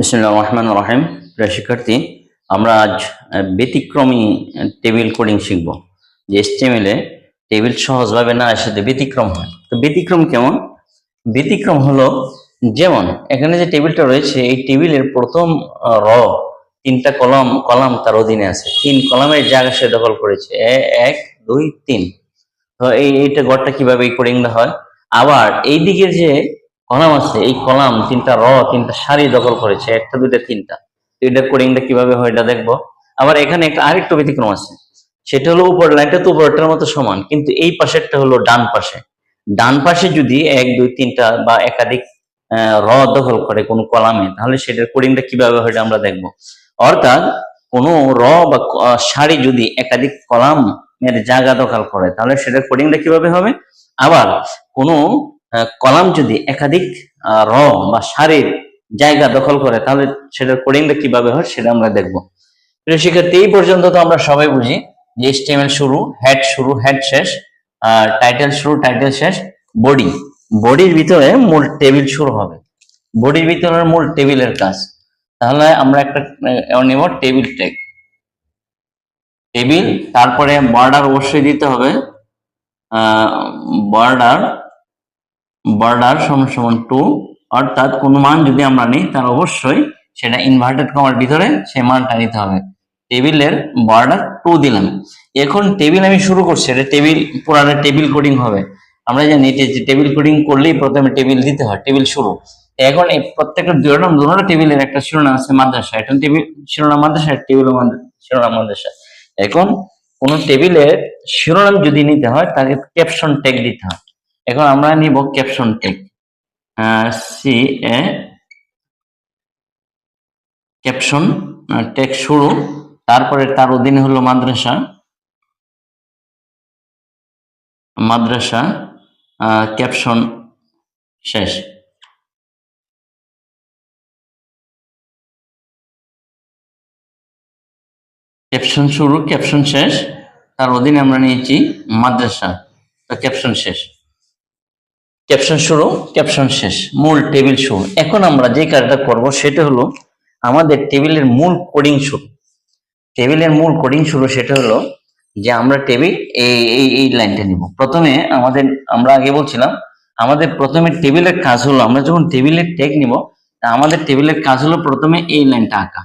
বিসমুল্লাহ রহমান রহিম। প্রিয় শিক্ষার্থী, আমরা আজ ব্যতিক্রমী টেবিল কোডিং শিখব। যে এসটিএমএল টেবিল সহজভাবে না আসলে ব্যতিক্রম হয়। তো ব্যতিক্রম কেমন? ব্যতিক্রম হলো, যেমন, এখানে যে টেবিলটা রয়েছে, এই টেবিলের প্রথম র তিনটা কলম, কলাম তার অধীনে আছে। তিন কলামের জায়গা সে দখল করেছে এক, দুই, তিন। তো এই, এইটা গড়টা কীভাবে এই কোডিংটা হয়? আবার এই দিকে যে কলাম আছে, এই কলাম তিনটা র, তিনটা সারি দখল করেছে, একটা, দুইটা, তিনটা। এটার কোডিংটা কীভাবে হয় এটা দেখব। আবার এখানে একটা আরেকটু ব্যতিক্রম আছে। সেটা হলো উপর লাইনটা তো উপরটার মতো সমান, কিন্তু এই পাশেরটা হলো ডান পাশে। ডান পাশে যদি এক, দুই, তিনটা বা একাধিক র দখল করে কোনো কলামে, তাহলে সেটার কোডিংটা কীভাবে হয় আমরা দেখব। অর্থাৎ কোনো র বা সারি যদি একাধিক কলামের জায়গা দখল করে, তাহলে সেটার কোডিংটা কীভাবে হবে? আবার কোনো কলাম যদি একাধিক র বা সারির জায়গা দখল করে, তাহলে সেটার কোডিংটা কীভাবে হয় সেটা আমরা দেখব। প্রিয় শিক্ষার্থী, এই পর্যন্ত তো আমরা সবাই বুঝি যে HTML শুরু হেড শুরু হেড শেষ, আর টাইটেল শুরু টাইটেল শেষ বডি বডির ভিতরে মূল টেবিল শুরু হবে। বডির ভিতরে মূল টেবিলের কাজ। তাহলে আমরা একটা নেব টেবিল টেক টেবিল তারপরে বর্ডার অবশ্যই দিতে হবে। বর্ডার বর্ডার সমান টু অর্থাৎ কোনো মান যদি আমরা নিই, তাহলে অবশ্যই সেটা ইনভার্টেড কমার ভিতরে সেই মানটা নিতে হবে। টেবিলের বর্ডার টু দিলাম। এখন টেবিল আমি শুরু করছি, এটা টেবিল পুরাটা টেবিল কোডিং হবে। আমরা জানি যে টেবিল কোডিং করলেই প্রথমে টেবিল দিতে হয় টেবিল শুরু। এখন এই প্রত্যেকটা দুটো দুটো টেবিলের একটা শিরোনাম আছে মাদ্রাসা। এটা টেবিল শিরোনাম মাদ্রাসা টেবিল শিরোনাম মাদ্রাসা। এখন কোন টেবিলের শিরোনাম যদি নিতে হয়, তাকে ক্যাপশন ট্যাগ দিতে হয়। এখন আমরা নিব caption tag C A caption tag শুরু, তারপরে তার অধীনে হলো মাদ্রাসা মাদ্রাসা ক্যাপশন শেষ। ক্যাপশন শুরু ক্যাপশন শেষ, তার অধীনে আমরা নিয়েছি মাদ্রাসা ক্যাপশন শেষ। ক্যাপশন শুরু, ক্যাপশন শেষ, মূল টেবিল শুরু। এখন আমরা যে কাজটা করব সেটা হলো আমাদের টেবিলের মূল কোডিং শুরু। টেবিলের মূল কোডিং শুরু সেটা হলো যে আমরা টেবিল, এই এই এই লাইনটা নিব। প্রথমে আমাদের, আমরা আগে বলছিলাম, আমাদের প্রথমে টেবিলের কাজ হলো, আমরা যখন টেবিলের টেক নিব আমাদের টেবিলের কাজ হলো প্রথমে এই লাইনটা আঁকা।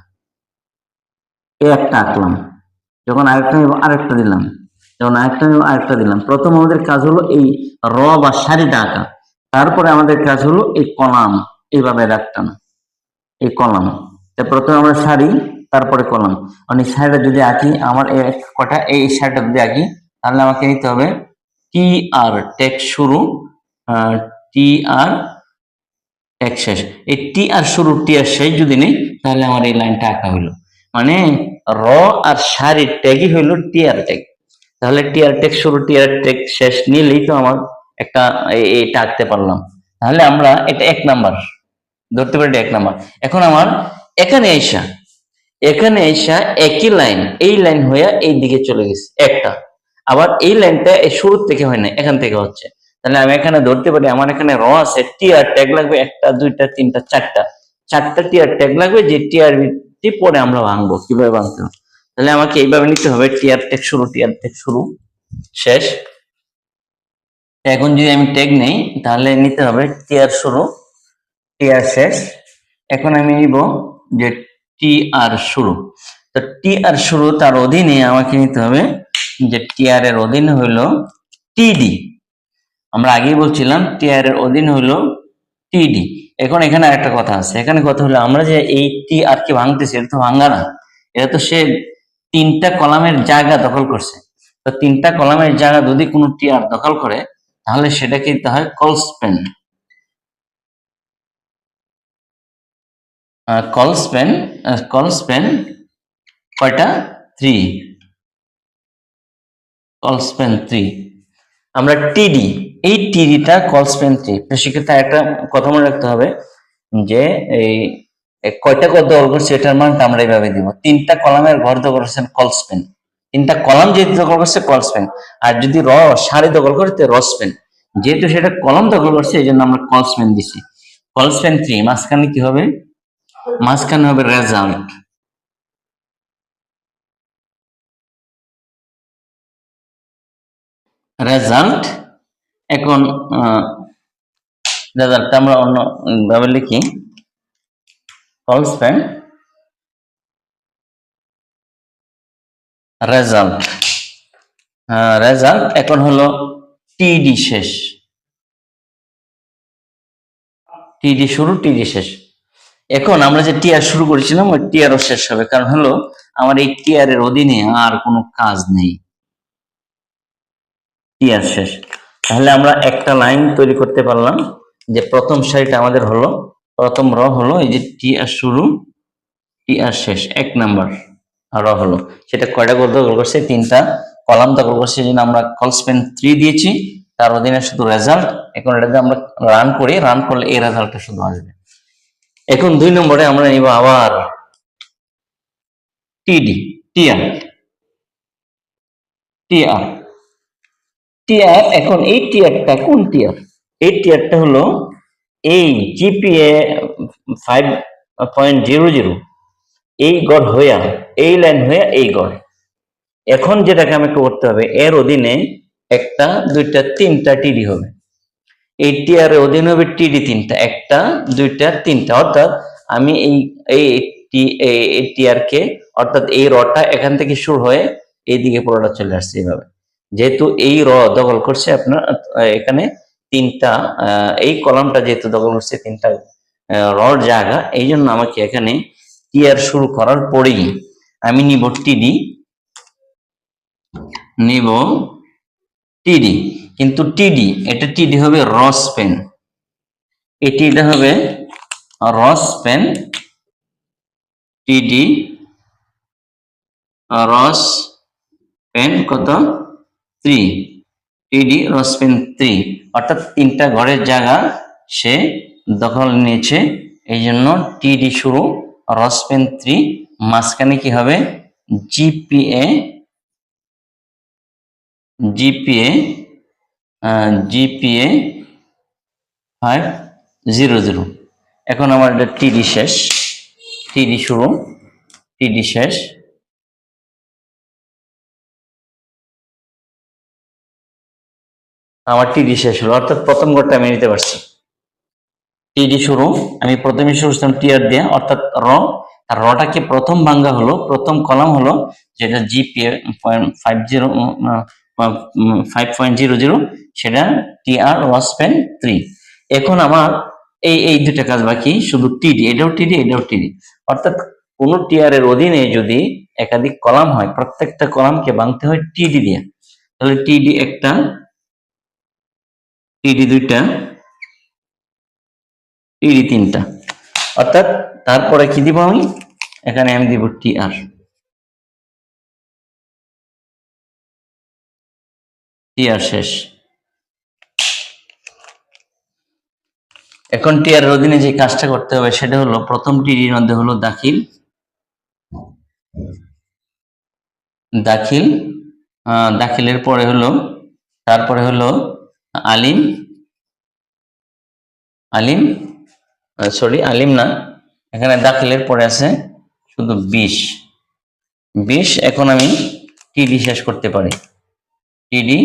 এই একটা আঁকলাম। যখন আরেকটা নিব, আরেকটা দিলাম। যখন আরেকটা নিব, আরেকটা দিলাম। প্রথম আমাদের কাজ হলো এই র বা সারিটা আঁকা। তারপরে আমাদের কাজ হলো এই কলাম এইভাবে রাখতাম। এই কলাম। প্রথমে আমরা সারি, তারপরে কলাম। মানে সারিটা যদি আঁকি, আমার কটা, এই সারিটা যদি আঁকি, তাহলে আমাকে নিতে হবে টি আর টেক শুরু টি আর এক শেষ। এই টি আর শুরু টি আর শেষ যদি নেই, তাহলে আমার এই লাইনটা আঁকা হইল। মানে র আর সারির ট্যাগই হইল টি আর ট্যাগ তাহলে টি আর ট্যাগ শুরু টি আর ট্যাগ শেষ নিলেই তো আমার একটা এটা আঁকতে পারলাম। তাহলে আমরা এটা এক নাম্বার, ধরতে পারি এক নাম্বার। এখন আমার এখানে আইসা এখানে আইসা একই লাইন, এই লাইন হয়ে এই দিকে চলে গেছে, একটা। আবার এই লাইনটা শুরুর থেকে হয় না এখান থেকে হচ্ছে। তাহলে আমি এখানে ধরতে পারি, আমার এখানে র আছে টিআর ট্যাগ লাগবে একটা, দুইটা, তিনটা, চারটা। চারটা টিআর ট্যাগ লাগবে, যে টিআর টি পরে আমরা ভাঙবো, কীভাবে ভাঙতে হবে? তাহলে আমাকে এইভাবে নিতে হবে টিআর ট্যাগ শুরু টিআর ট্যাগ শুরু, শেষ। এখন যদি আমি ট্যাগ নেই, তাহলে নিতে হবে টিআর শুরু টিআর শেষ। এখন আমি নিব যে টি আর শুরু। তো টি আর শুরু তার অধীনে আমাকে নিতে হবে যে টিআর এর অধীনে হইল টিডি আমরা আগেই বলছিলাম টিআর এর অধীন হইল টিডি এখন এখানে আরেকটা কথা আছে। এখানে কথা হলো, আমরা যে এই টি আর কি ভাঙতেছি, এটা তো ভাঙ্গা না। এটা তো সে তিনটা কলামের জায়গা দখল করছে। তো তিনটা কলামের জায়গা যদি কোনো টি আর দখল করে তাহলে সেটাকে দিতে হয়? কলস্পেন কলস্পেন কলস্পেন কয়টা? থ্রি কলস্পেন থ্রি আমরা টিডি এই টিডিটা কলস্পেন থ্রি সেক্ষেত্রে একটা কথা মনে রাখতে হবে যে এই কয়টা ঘর দখল এটার মানটা আমরা এইভাবে দিব। তিনটা কলামের ঘর দখল করছেন কলস্পেন তিনটা কলাম যেহেতু দখল করছে কলস্পেন আর যদি র, সারি দখল করে, তো রসপেন যেহেতু সেটা কলম দখল করছে, এই জন্য আমরা কলসপেন দিছি। কলসপেন থ্রি মাঝখানে কি হবে? মাঝখানে হবে রেজাল্ট রেজাল্ট এখন রেজাল্ট আমরা অন্য ভাবে লিখি। কলস্পেন রেজাল্ট রেজাল্ট এখন হলো টিডি শেষ। টিডি শুরু টিডি শেষ। এখন আমরা যে টিআর শুরু করেছিলাম, ওই টিআরও শেষ হবে। কারণ হলো, আমার এই টিআর এর অধীনে আর কোনো কাজ নেই। টিআর শেষ। তাহলে আমরা একটা লাইন তৈরি করতে পারলাম, যে প্রথম সারিটা আমাদের হলো, প্রথম র হলো এই যে টিআর শুরু টিআর শেষ। এক নাম্বার। র হলো। সেটা কয়টা গোল দখল করছে তিনটা। কলাম দখল করছে জন্য আমরা কলস্পেন থ্রি দিয়েছি। তার অধীনে শুধু রেজাল্ট এখন এটা যদি আমরা রান করি। রান করলে এই রেজাল্টটা শুধু আসবে। এখন দুই নম্বরে আমরা নিব আবার টিডি টিআর টিআর টিআর এখন এই টিআরটা কোন টিআর এই টিআরটা হলো এই G P A five point zero zero এই গড় হইয়া এই লাইন হইয়া এই গড়। এখন যেটাকে আমাকে করতে হবে, এর অধীনে একটা, দুইটা, তিনটা টিডি হবে। এই টিআর এর অধীনে হবে টিডি তিনটা, একটা, দুইটা, তিনটা। অর্থাৎ আমি এই এই টি এই টিআর কে, অর্থাৎ এই রটা এখান থেকে শুরু হয়ে এইদিকে পুরোটা চলে আসছে এইভাবে। যেহেতু এই র দখল করছে আপনার এখানে তিনটা এই কলামটা যেহেতু দখল করছে, তিনটা রর জায়গা এই জন্য আমাকে এখানে টিআর শুরু করার পরেই আমি নিব টিডি নিব টিডি কিন্তু টিডি এটা টিডি হবে রস পেন। এটি এটা হবে রস পেন। টিডি রস পেন কত? থ্রি টিডি রস পেন থ্রি অর্থাৎ তিনটা ঘরের জায়গা সে দখল নিয়েছে এই জন্য টিডি শুরু রস পেন থ্রি, মাঝখানে কি হবে? G P A G P A G P A five zero zero এখন আমার এটা টিডি শেষ। টিডি শুরু। টিডি শেষ। আমার টিডি শেষ হলো। অর্থাৎ প্রথম ঘরটা আমি নিতে পারছি। টিডি শুরু আমি প্রথমে শুরু করছিলাম টিআর দিয়ে, অর্থাৎ র। আর রটাকে প্রথম ভাঙ্গা হলো? প্রথম কলাম হলো যেটা G P A five zero five point zero zero সেটা টিআর ওয়াস পেন থ্রি এখন আমার এই এই দুটা কাজ বাকি, শুধু টিডি এটাও টিডি এটাও টিডি অর্থাৎ কোন টিআর এর অধীনে যদি একাধিক কলাম হয়, প্রত্যেকটা কলামকে ভাঙতে হয় টিডি দিয়ে। তাহলে টিডি একটা টিডি দুইটা টিডি তিনটা। অর্থাৎ তারপরে কি দিব আমি? এখানে আমি দিব টি আর টি আর শেষ। এখন টি আর অধীনে যে কাজটা করতে হবে সেটা হলো, প্রথম টিডির মধ্যে হলো দাখিল। দাখিল দাখিলের পরে হলো, তারপরে হলো আলিম আলিম সরি আলিম না এখানে দাখিলের পরে আছে শুধু বিশ। বিশ এখন আমি টিডি শেষ করতে পারি। টিডি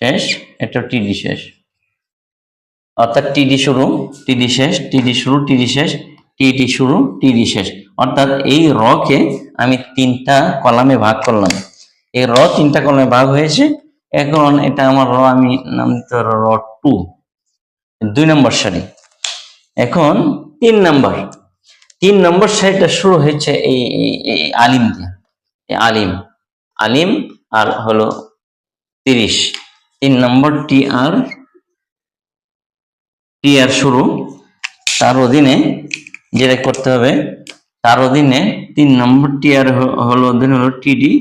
শেষ, এটা টিডি শেষ। অর্থাৎ টিডি শুরু, টিডি শেষ, টিডি শুরু, টিডি শেষ, টিডি শুরু, টিডি শেষ। অর্থাৎ এই র কে আমি তিনটা কলামে ভাগ করলাম। এই র তিনটা কলামে ভাগ হয়েছে, এখন এটা আমার র, আমি নাম র টু। দুই নম্বর সারি। এখন তিন নম্বর। তিন নম্বর সারিটা শুরু হয়েছে এই আলিম দিয়ে। আলিম। আলিম আর হলো তিরিশ। তিন নম্বর টি আর টি আর শুরু। তার অধীনে যেটা করতে হবে, তার অধীনে তিন নম্বর টি আর হলো অধীনে হলো টিডি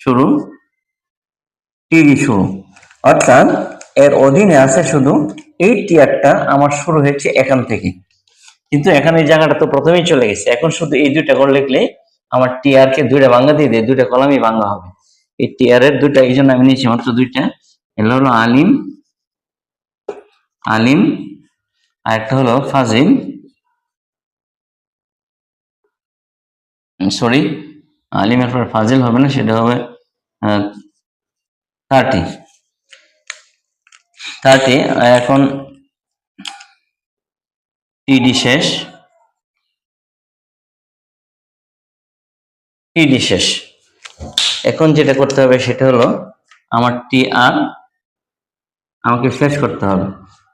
শুরু। টিডি শুরু। অর্থাৎ এর অধীনে আছে শুধু এই টিয়ারটা আমার শুরু হয়েছে এখান থেকে। কিন্তু এখানে এই জায়গাটা তো প্রথমেই চলে গেছে। এখন শুধু এই দুইটা করে লিখলে আমার টিআর কে দুইটা ভাঙ্গা দিয়ে দেয়, দুইটা কলামই ভাঙ্গা হবে। এই টিআর এর দুইটা, এই জন্য আমি নিয়েছি মাত্র দুইটা। এগুলো হলো আলিম আলিম, আর একটা হলো ফাজিল। সরি, আলিমের পর ফাজিল হবে না, সেটা হবে থার্টি থার্টি এখন টিডি শেষ। টিডি শেষ। এখন যেটা করতে হবে সেটা হলো আমার টি আর আমাকে শেষ করতে হবে।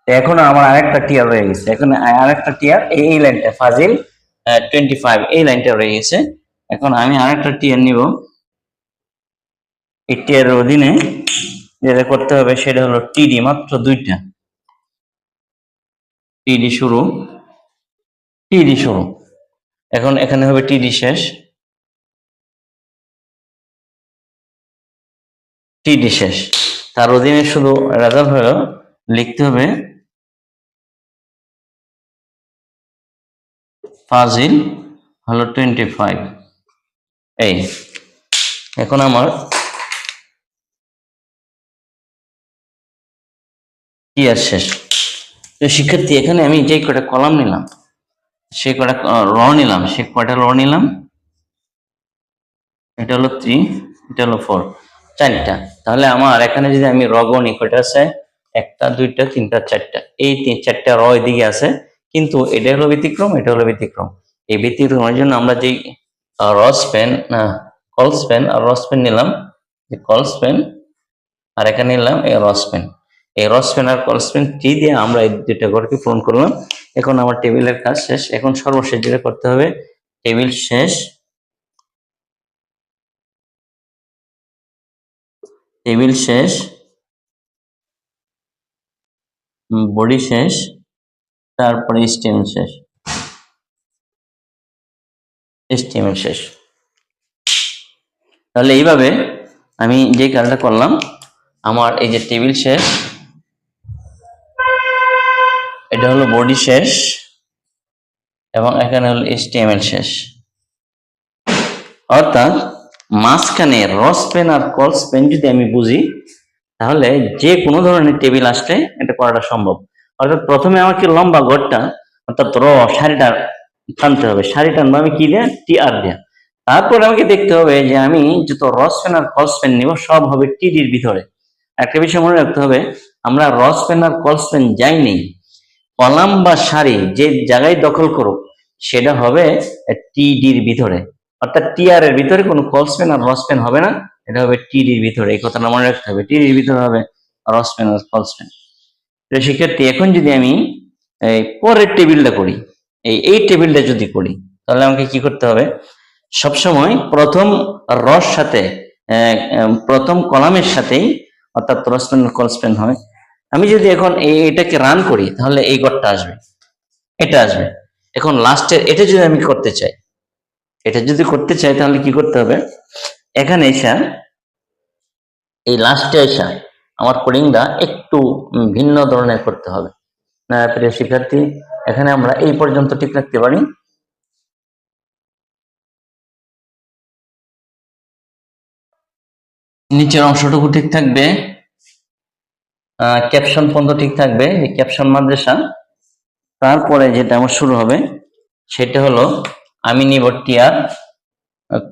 এখন আমার আরেকটা টিয়ার রয়ে গেছে। এখন আরেকটা টিয়ার এই এই লাইনটা, ফাজিল টোয়েন্টি ফাইভ এই লাইনটা রয়ে গেছে। এখন আমি আরেকটা টিয়ার নিব। এই টিয়ারের অধীনে যেটা করতে হবে সেটা হলো টিডি মাত্র দুইটা। টিডি শুরু। টিডি শুরু। এখন এখানে হবে টিডি শেষ। টিডি শেষ। তার অধীনে শুধু রেজাল্ট হলো, লিখতে হবে ফাজিল হলো টোয়েন্টি ফাইভ এই। এখন আমার আর শেষ। তো শিক্ষার্থী, এখানে আমি যে কটা কলাম নিলাম, সে কটা র নিলাম, সে কয়টা র নিলাম? এটা হলো থ্রি এটা হলো ফোর চারটা। তাহলে আমার এখানে যদি আমি র গণি, কয়টা আছে? একটা, দুইটা, তিনটা, চারটা। এই তিন, চারটা র এদিকে আছে, কিন্তু এটা হলো ব্যতিক্রম, এটা হলো ব্যতিক্রম। এই ব্যতিক্রমের জন্য আমরা যে রস পেন কলস পেন আর রস পেন নিলাম। কলস পেন আর এখানে নিলাম এই রস পেন এই রস পেন আর কলস পেন টি দিয়ে আমরা এই দুইটা ঘরকে পূরণ করলাম? এখন আমার টেবিলের কাজ শেষ। এখন সর্বশেষ যেটা করতে হবে, টেবিল শেষ। টেবিল শেষ। বডি শেষ। তারপরে স্টেম শেষ। স্টেমের শেষ। তাহলে এইভাবে আমি যে কাজটা করলাম, আমার এই যে টেবিল শেষ এটা হলো বডি শেষ এবং এখানে হলো HTML শেষ। অর্থাৎ মাঝখানে রস পেন আর কলস পেন যদি আমি বুঝি, তাহলে যে কোনো ধরনের টেবিল আসলে এটা করাটা সম্ভব। অর্থাৎ প্রথমে আমাকে লম্বা গড়টা, অর্থাৎ র শাড়িটা টানতে হবে। শাড়ি টানবো আমি কি দেয়া? টি আর দেয়া। তারপরে আমাকে দেখতে হবে যে আমি যত রস পেন আর কলস পেন নিব, সব হবে টিডির ভিতরে। একটা বিষয় মনে রাখতে হবে, আমরা রস পেন আর কলস পেন যাই নেই কলাম বা সারি যে জায়গায় দখল করুক, সেটা হবে টিডির ভিতরে। অর্থাৎ টিআর এর ভিতরে কোনো কলস পেন আর রস পেন হবে না, এটা হবে টিডির ভিতরে। এই কথাটা মনে রাখতে হবে টিডির ভিতরে হবে রস পেন আর কলস পেন তো সেক্ষেত্রে এখন যদি আমি এই পরের টেবিলটা করি, এই এই টেবিলটা যদি করি, তাহলে আমাকে কি করতে হবে? সবসময় প্রথম রস সাথে প্রথম কলামের সাথেই অর্থাৎ রস পেন কলস পেন হয় আমি যদি এখন এটাকে রান করি, তাহলে এই গড়টা আসবে। এটা আসবে। এখন লাস্টের এটা যদি আমি করতে চাই, এটা যদি করতে চাই, তাহলে কি করতে হবে? এখানে এসা এই লাস্টে এসা আমার কোডিংটা একটু ভিন্ন ধরনের করতে হবে। না, প্রিয় শিক্ষার্থী, এখানে আমরা এই পর্যন্ত ঠিক রাখতে পারি। নিচের অংশটুকু ঠিক থাকবে। ক্যাপশন পর্যন্ত ঠিক থাকবে, যে ক্যাপশন মাদ্রাসা। তারপরে যেটা আমার শুরু হবে, সেটা হলো, আমি নিব টিয়ার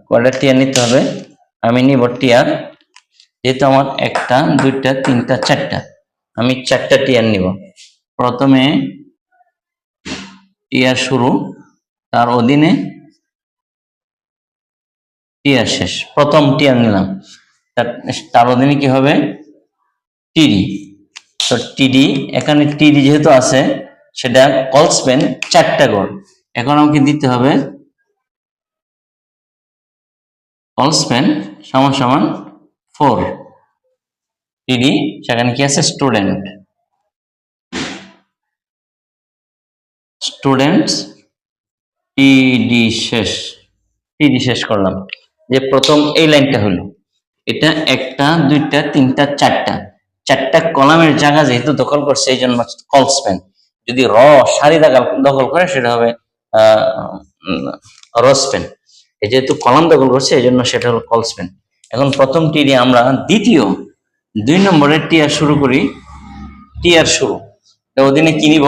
কয়টা টিয়ার নিতে হবে? আমি নিব টিয়ার যেহেতু আমার একটা, দুইটা, তিনটা, চারটা, আমি চারটা টিয়ার নিব। প্রথমে টিয়ার শুরু, তার অধীনে টিয়ার শেষ। প্রথম টিয়ার নিলাম। তার অধীনে কি হবে? টিডি তো টিডি এখানে টিডি যেহেতু আছে, সেটা কলস পেন চারটা গড় এখন আমাকে দিতে হবে কলস পেন সমান সমান ফোর টিডি সেখানে কি আছে? স্টুডেন্ট স্টুডেন্টস টিডি শেষ। টিডি শেষ করলাম। যে প্রথম এই লাইনটা হলো। এটা একটা, দুইটা, তিনটা, চারটা। চারটা কলামের জায়গা যেহেতু দখল করছে এই জন্য কলস পেন যদি র, সারি দখল করে, সেটা হবে রস পেন এই যেহেতু কলাম দখল করছে, এই জন্য সেটা হলো কলস পেন এখন প্রথম টিডি আমরা দ্বিতীয়, দুই নম্বরের টিয়ার শুরু করি। টিয়ার শুরু। অধীনে কি নিব?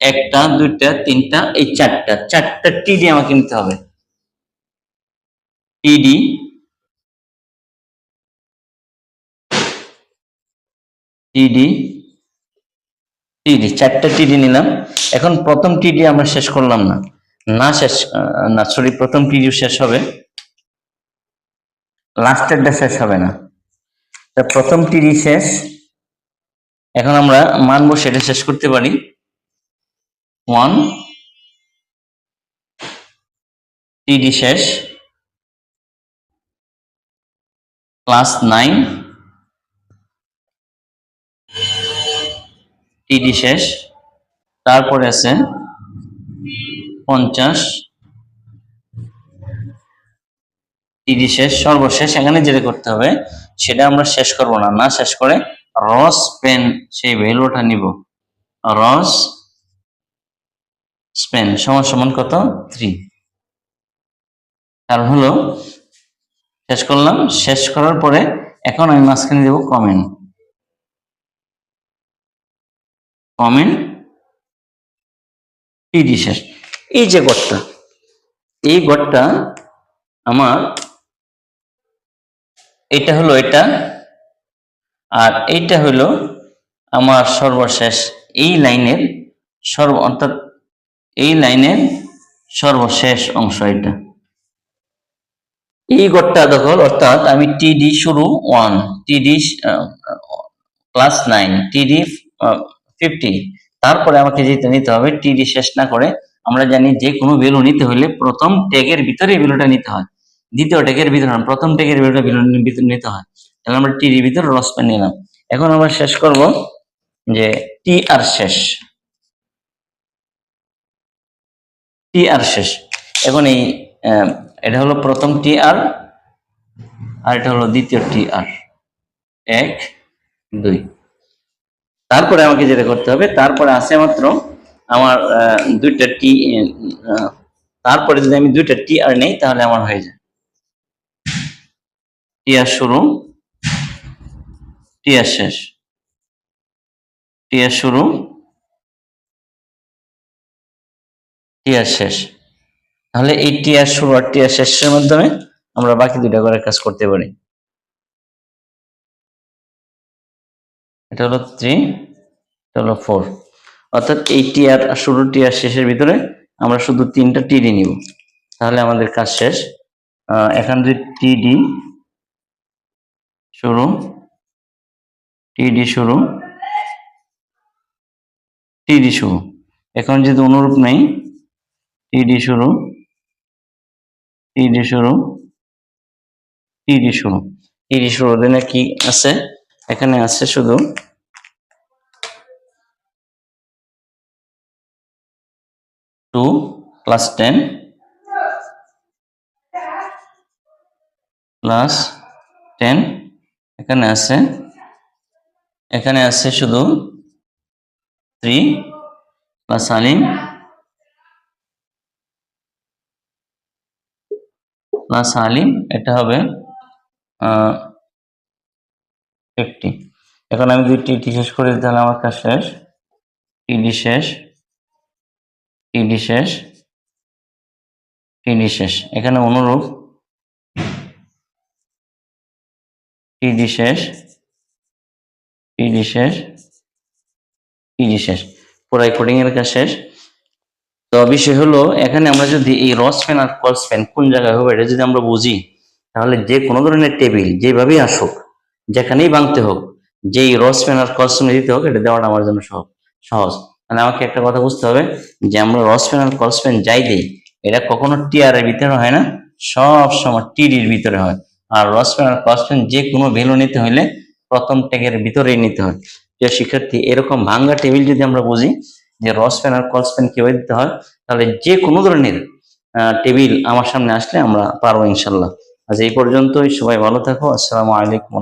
একটা, দুইটা, তিনটা, এই চারটা। চারটা টি টিডি আমাকে নিতে হবে। টিডি টিডি টিডি চারটা টিডি নিলাম। এখন প্রথম টিডি আমরা শেষ করলাম না। না শেষ না সরি প্রথম টিডি শেষ হবে। লাস্টেরটা শেষ হবে না। তা প্রথম টিডি শেষ। এখন আমরা মানবো সেটা শেষ করতে পারি। ওয়ান টিডি শেষ। ক্লাস নাইন টিডি শেষ। তারপরে আছে পঞ্চাশ। টিডি শেষ, সর্বশেষ, এখানে যেটা করতে হবে, সেটা আমরা শেষ করব না। না শেষ করে রস পেন, সেই ভ্যালুটা নিব। রস স্পেন সমান সমান কত? থ্রি। কারণ হলো, শেষ করলাম, শেষ করার পরে এখন আমি মাঝখানে দেব কমেন্ট। কমেন্ট টিডি শেষ। এই যে গড়টা, এই গড়টা আমার এটা হলো এটা আর এইটা হলো আমার সর্বশেষ এই লাইনের সর্ব, অর্থাৎ এই লাইনের সর্বশেষ অংশ এটা। এই গড়টা দখল, অর্থাৎ আমি টিডি শুরু ওয়ান টিডি ক্লাস নাইন টিডি ফিফটি তারপরে আমাকে যেটা নিতে হবে টিডি শেষ না করে। আমরা জানি যে কোনো ভ্যালু নিতে হলে প্রথম ট্যাগের ভিতরে ভ্যালুটা নিতে হয়। দ্বিতীয় ট্যাগের ভিতরে প্রথম ট্যাগের ভ্যালুটা ভিতরে নিতে হয়। তাহলে আমরা টিডির ভিতরে রসপেন নিলাম। এখন আমরা শেষ করব যে টি আর শেষ। টি আর শেষ। এখন এই এটা হলো প্রথম টি আর আর এটা হলো দ্বিতীয় টি আর এক, দুই। তারপরে আমাকে যেটা করতে হবে, তারপরে আছে মাত্র আমার দুইটা টি তারপরে যদি আমি দুইটা টি আর নেই তাহলে আমার হয়ে যায়। টি আর শুরু, টি আর শেষ, টি আর শুরু, টি আর শেষ। তাহলে এই টি আর শুরু আর টি আর শেষের মাধ্যমে আমরা বাকি দুইটা করে কাজ করতে পারি। এটা হলো থ্রি এটা হলো ফোর অর্থাৎ এই টি আর শুরু টি আর শেষের ভিতরে আমরা শুধু তিনটা টিডি নিব। তাহলে আমাদের কাজ শেষ। এখান যদি টিডি শুরু। টিডি শুরু। টিডি শুরু। এখন যদি অনুরূপ নেই টিডি শুরু। টিডি শুরু। টিডি শুরু। টিডি শুরু। দিনে কি আছে? এখানে আছে শুধু two plus ten plus ten এখানে আছে। এখানে আছে শুধু থ্রি প্লাস আলিম প্লাস আলিম, এটা হবে ফিফটি এখন আমি দুই টি শেষ করে, তাহলে আমার কাজ শেষ। টিডি শেষ। টিডি শেষ। টিডি শেষ। এখানে অনুরূপ। টিডি শেষ। টিডি শেষ। টিডি শেষ। পুরাই এর কাজ শেষ। তো বিষয় হলো, এখানে আমরা যদি এই রস পেন আর কলস পেন কোন জায়গায় হবে, এটা যদি আমরা বুঝি, তাহলে যে কোনো ধরনের টেবিল যেভাবেই আসুক যেখানেই ভাঙতে হোক, যেই রস পেন আর কলস পেন দিতে হোক, এটা দেওয়াটা আমার জন্য সহজ সহজ। মানে আমাকে একটা কথা বুঝতে হবে যে, আমরা রস পেন আর কলস পেন যাই দিই, এটা কখনো টিআর এর ভিতরে হয় না, সব সময় টিডির ভিতরে হয়। আর রস পেন আর কলস পেন যে কোনো ভ্যালু নিতে হলে প্রথম ট্যাগের ভিতরেই নিতে হয়। যে শিক্ষার্থী, এরকম ভাঙ্গা টেবিল যদি আমরা বুঝি যে, রস পেন আর কলস পেন কীভাবে দিতে হয়, তাহলে যে কোনো ধরনের টেবিল আমার সামনে আসলে আমরা পারব ইনশাল্লাহ। আজ এই পর্যন্তই, সবাই ভালো থাকো, আসসালামু আলাইকুম।